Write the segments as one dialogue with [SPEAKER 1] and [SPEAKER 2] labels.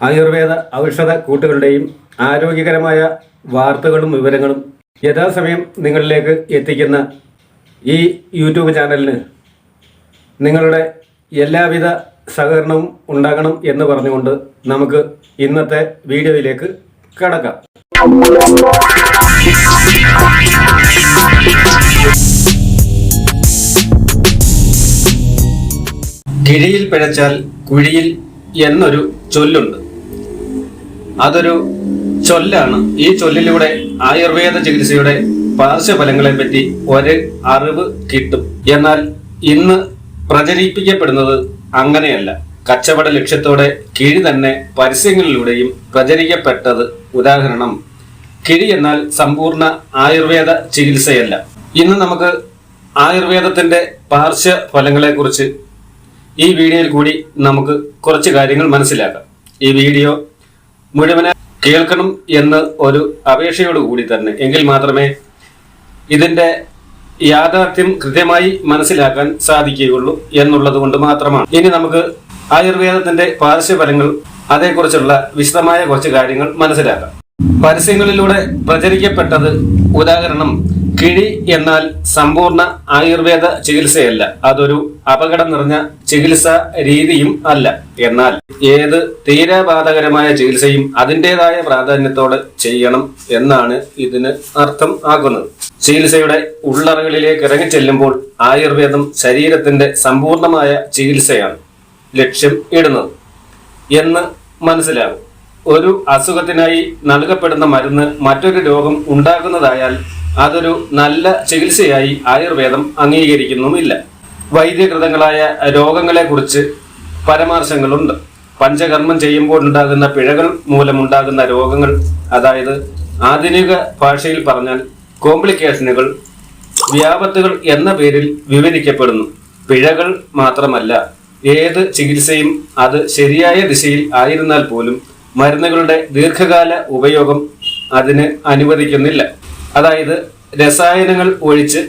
[SPEAKER 1] ആയുർവേദ ഔഷധ കൂട്ടുകളുടെയും ആരോഗ്യകരമായ വാർത്തകളും വിവരങ്ങളും യഥാസമയം നിങ്ങളിലേക്ക് എത്തിക്കുന്ന ഈ യൂട്യൂബ് ചാനലിന് നിങ്ങളുടെ എല്ലാവിധ സഹകരണവും ഉണ്ടാകണം എന്ന് പറഞ്ഞുകൊണ്ട് നമുക്ക് ഇന്നത്തെ വീഡിയോയിലേക്ക് കടക്കാം. കിഴിയിൽ പിഴച്ചാൽ കുഴിയിൽ എന്നൊരു ചൊല്ലുണ്ട്. അതൊരു ചൊല്ലാണ്. ഈ ചൊല്ലിലൂടെ ആയുർവേദ ചികിത്സയുടെ പാർശ്വഫലങ്ങളെ പറ്റി ഒരു അറിവ് കിട്ടും. എന്നാൽ ഇന്ന് പ്രചരിപ്പിക്കപ്പെടുന്നത് അങ്ങനെയല്ല. കച്ചവട ലക്ഷ്യത്തോടെ കിഴി തന്നെ പരസ്യങ്ങളിലൂടെയും പ്രചരിക്കപ്പെട്ടത് ഉദാഹരണം കിഴി എന്നാൽ സമ്പൂർണ ആയുർവേദ ചികിത്സയല്ല. ഇന്ന് നമുക്ക് ആയുർവേദത്തിന്റെ പാർശ്വഫലങ്ങളെ കുറിച്ച് ഈ വീഡിയോയിൽ കൂടി നമുക്ക് കുറച്ച് കാര്യങ്ങൾ മനസ്സിലാക്കാം. ഈ വീഡിയോ മുഴുവനെ കേൾക്കണം എന്ന് ഒരു അപേക്ഷയോട് കൂടി തന്നെ. എങ്കിൽ മാത്രമേ ഇതിന്റെ യാഥാർത്ഥ്യം കൃത്യമായി മനസ്സിലാക്കാൻ സാധിക്കുകയുള്ളൂ എന്നുള്ളത് കൊണ്ട് മാത്രമാണ്. ഇനി നമുക്ക് ആയുർവേദത്തിന്റെ പാർശ്വഫലങ്ങൾ അതേക്കുറിച്ചുള്ള വിശദമായ കുറച്ച് കാര്യങ്ങൾ മനസ്സിലാക്കാം. പരസ്യങ്ങളിലൂടെ പ്രചരിക്കപ്പെട്ടത് ഉദാഹരണം കിഴി എന്നാൽ സമ്പൂർണ ആയുർവേദ ചികിത്സയല്ല. അതൊരു അപകടം നിറഞ്ഞ ചികിത്സാ രീതിയും അല്ല. എന്നാൽ ഏത് തീരാബാധകരമായ ചികിത്സയും അതിന്റെതായ പ്രാധാന്യത്തോടെ ചെയ്യണം എന്നാണ് ഇതിന് അർത്ഥം ആക്കുന്നത്. ചികിത്സയുടെ ഉള്ളറകളിലേക്ക് ഇറങ്ങിച്ചെല്ലുമ്പോൾ ആയുർവേദം ശരീരത്തിന്റെ സമ്പൂർണമായ ചികിത്സയാണ് ലക്ഷ്യം ഇടുന്നത് എന്ന് മനസ്സിലാകും. ഒരു അസുഖത്തിനായി നൽകപ്പെടുന്ന മരുന്ന് മറ്റൊരു രോഗം ഉണ്ടാകുന്നതായാൽ അതൊരു നല്ല ചികിത്സയായി ആയുർവേദം അംഗീകരിക്കുന്നുമില്ല. വൈദ്യകൃതങ്ങളായ രോഗങ്ങളെക്കുറിച്ച് പരാമർശങ്ങളുണ്ട്. പഞ്ചകർമ്മം ചെയ്യുമ്പോൾ ഉണ്ടാകുന്ന പിഴകൾ മൂലമുണ്ടാകുന്ന രോഗങ്ങൾ അതായത് ആധുനിക ഭാഷയിൽ പറഞ്ഞാൽ കോംപ്ലിക്കേഷനുകൾ വ്യാപത്തുകൾ എന്ന പേരിൽ വിവരിക്കപ്പെടുന്നു. പിഴകൾ മാത്രമല്ല ഏത് ചികിത്സയും അത് ശരിയായ ദിശയിൽ ആയിരുന്നാൽ പോലും മരുന്നുകളുടെ ദീർഘകാല ഉപയോഗം അതിന് അനുവദിക്കുന്നില്ല. അതായത് രസായനങ്ങൾ ഒഴിച്ച്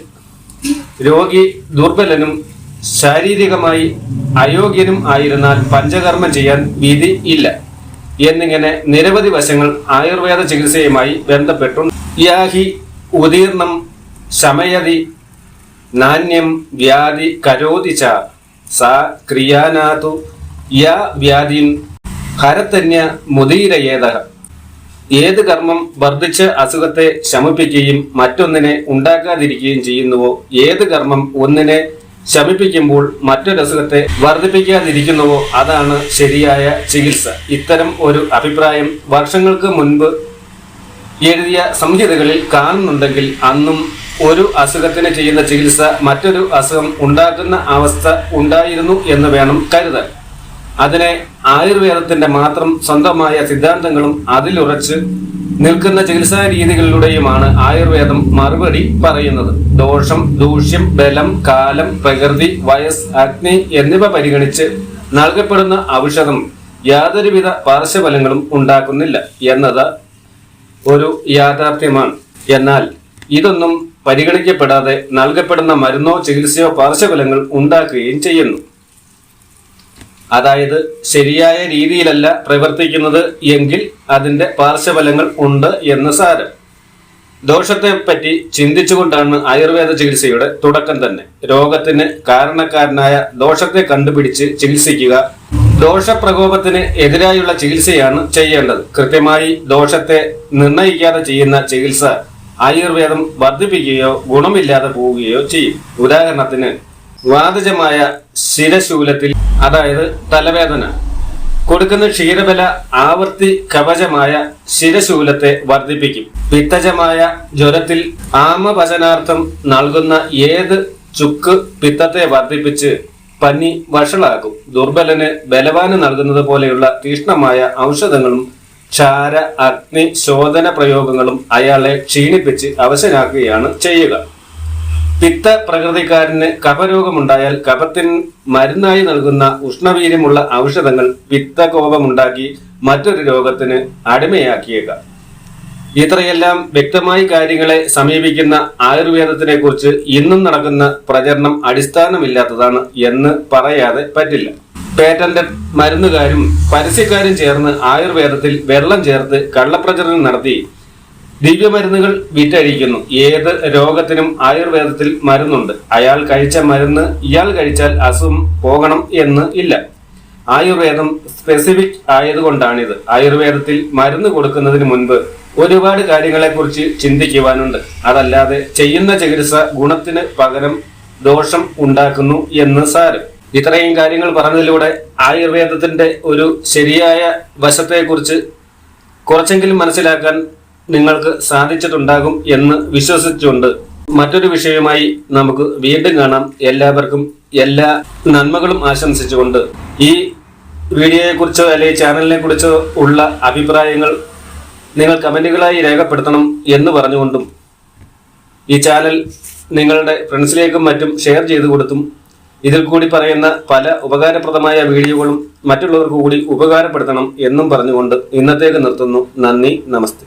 [SPEAKER 1] രോഗി ദുർബലനും ശാരീരികമായി അയോഗ്യനും ആയിരുന്നാൽ പഞ്ചകർമ്മം ചെയ്യാൻ വിധി ഇല്ല. എന്നിങ്ങനെ നിരവധി വശങ്ങൾ ആയുർവേദ ചികിത്സയുമായി ബന്ധപ്പെട്ടു. യാഹി ഉദീർണം ശമയതി നാണ്യം വ്യാധി കരോതി ച സാ ക്രിയാനാതു യാ വ്യാധിൻ ഹരത്തന്യ മുദീരയേത ഏത് കർമ്മം വർദ്ധിച്ച് അസുഖത്തെ ശമിപ്പിക്കുകയും മറ്റൊന്നിനെ ഉണ്ടാക്കാതിരിക്കുകയും ചെയ്യുന്നുവോ? ഏത് കർമ്മം ഒന്നിനെ ശമിപ്പിക്കുമ്പോൾ മറ്റൊരസുഖത്തെ വർദ്ധിപ്പിക്കാതിരിക്കുന്നുവോ? അതാണ് ശരിയായ ചികിത്സ. ഇത്തരം ഒരു അഭിപ്രായം വർഷങ്ങൾക്ക് മുൻപ് എഴുതിയ സംഹിതകളിൽ കാണുന്നുണ്ടെങ്കിൽ അന്നും ഒരു അസുഖത്തിന് ചെയ്യുന്ന ചികിത്സ മറ്റൊരു അസുഖം ഉണ്ടാക്കുന്ന അവസ്ഥ ഉണ്ടായിരുന്നു എന്ന് വേണം കരുതാൻ. അതിനെ ആയുർവേദത്തിന്റെ മാത്രം സ്വന്തമായ സിദ്ധാന്തങ്ങളും അതിലുറച്ച് നിൽക്കുന്ന ചികിത്സാ രീതികളിലൂടെയുമാണ് ആയുർവേദം മറുപടി പറയുന്നത്. ദോഷം ദൂഷ്യം ബലം കാലം പ്രകൃതി വയസ് അഗ്നി എന്നിവ പരിഗണിച്ച് നൽകപ്പെടുന്ന ഔഷധം യാതൊരുവിധ പാർശ്വഫലങ്ങളും ഉണ്ടാക്കുന്നില്ല എന്നത് ഒരു യാഥാർത്ഥ്യമാണ്. എന്നാൽ ഇതൊന്നും പരിഗണിക്കപ്പെടാതെ നൽകപ്പെടുന്ന മരുന്നോ ചികിത്സയോ പാർശ്വഫലങ്ങൾ ഉണ്ടാക്കുകയും ചെയ്യുന്നു. അതായത് ശരിയായ രീതിയിലല്ല പ്രവർത്തിക്കുന്നത് എങ്കിൽ അതിന്റെ പാർശ്വഫലങ്ങൾ ഉണ്ട് എന്ന് സാരം. ദോഷത്തെ പറ്റി ചിന്തിച്ചുകൊണ്ടാണ് ആയുർവേദ ചികിത്സയുടെ തുടക്കം തന്നെ. രോഗത്തിന് കാരണക്കാരനായ ദോഷത്തെ കണ്ടുപിടിച്ച് ചികിത്സിക്കുക. ദോഷപ്രകോപത്തിന് എതിരായുള്ള ചികിത്സയാണ് ചെയ്യേണ്ടത്. കൃത്യമായി ദോഷത്തെ നിർണയിക്കാതെ ചെയ്യുന്ന ചികിത്സ ആയുർവേദം വർദ്ധിപ്പിക്കുകയോ ഗുണമില്ലാതെ പോവുകയോ ചെയ്യും. ഉദാഹരണത്തിന് വാതജമായ ശിരശൂലത്തിൽ അതായത് തലവേദന കൊടുക്കുന്ന ക്ഷീരബല ആവർത്തി കവചമായ ശിരശൂലത്തെ വർദ്ധിപ്പിക്കും. പിത്തജമായ ജ്വരത്തിൽ ആമവചനാർത്ഥം നൽകുന്ന ഏത് ചുക്ക് പിത്തത്തെ വർദ്ധിപ്പിച്ച് പനി വഷളാക്കും ദുർബലന് ബലവാന് നൽകുന്നത് പോലെയുള്ള തീഷ്ണമായ ഔഷധങ്ങളും ക്ഷാര അഗ്നി ശോധന പ്രയോഗങ്ങളും അയാളെ ക്ഷീണിപ്പിച്ച് അവശനാക്കുകയാണ് ചെയ്യുക. പിത്ത പ്രകൃതിക്കാരന് കഫരോഗമുണ്ടായാൽ കഫത്തിന് മരുന്നായി നൽകുന്ന ഉഷ്ണവീര്യമുള്ള ഔഷധങ്ങൾ പിത്തകോപമുണ്ടാക്കി മറ്റൊരു രോഗത്തിന് അടിമയാക്കിയേക്കാം. ഇത്രയെല്ലാം വ്യക്തമായി കാര്യങ്ങളെ സമീപിക്കുന്ന ആയുർവേദത്തിനെ കുറിച്ച് ഇന്നും നടക്കുന്ന പ്രചരണം അടിസ്ഥാനമില്ലാത്തതാണ് എന്ന് പറയാതെ പറ്റില്ല. പേറ്റന്റ് മരുന്നുകാരും പരസ്യക്കാരും ചേർന്ന് ആയുർവേദത്തിൽ വെള്ളം ചേർത്ത് കള്ളപ്രചരണം നടത്തി ദിവ്യമരുന്നുകൾ വിറ്റഴിക്കുന്നു. ഏത് രോഗത്തിനും ആയുർവേദത്തിൽ മരുന്നുണ്ട്. അയാൾ കഴിച്ച മരുന്ന് ഇയാൾ കഴിച്ചാൽ അസുഖം പോകണം എന്ന് ഇല്ല. ആയുർവേദം സ്പെസിഫിക് ആയതുകൊണ്ടാണിത്. ആയുർവേദത്തിൽ മരുന്ന് കൊടുക്കുന്നതിന് മുൻപ് ഒരുപാട് കാര്യങ്ങളെക്കുറിച്ച് ചിന്തിക്കുവാനുണ്ട്. അതല്ലാതെ ചെയ്യുന്ന ചികിത്സ ഗുണത്തിന് പകരം ദോഷം ഉണ്ടാക്കുന്നു എന്ന് സാരം. ഇത്രയും കാര്യങ്ങൾ പറഞ്ഞതിലൂടെ ആയുർവേദത്തിന്റെ ഒരു ശരിയായ വശത്തെക്കുറിച്ച് കുറച്ചെങ്കിലും മനസ്സിലാക്കാൻ നിങ്ങൾക്ക് സാധിച്ചിട്ടുണ്ടാകും എന്ന് വിശ്വസിച്ചുകൊണ്ട് മറ്റൊരു വിഷയവുമായി നമുക്ക് വീണ്ടും കാണാം. എല്ലാവർക്കും എല്ലാ നന്മകളും ആശംസിച്ചുകൊണ്ട് ഈ വീഡിയോയെക്കുറിച്ചോ അല്ലെങ്കിൽ ചാനലിനെ കുറിച്ചോ ഉള്ള അഭിപ്രായങ്ങൾ നിങ്ങൾ കമന്റുകളായി രേഖപ്പെടുത്തണം എന്ന് പറഞ്ഞുകൊണ്ടും ഈ ചാനൽ നിങ്ങളുടെ ഫ്രണ്ട്സിലേക്കും മറ്റും ഷെയർ ചെയ്തു കൊടുത്തും ഇതിൽ കൂടി പറയുന്ന പല ഉപകാരപ്രദമായ വീഡിയോകളും മറ്റുള്ളവർക്ക് കൂടി ഉപകാരപ്പെടുത്തണം എന്നും പറഞ്ഞുകൊണ്ട് ഇന്നത്തേക്ക് നിർത്തുന്നു. നന്ദി നമസ്തേ.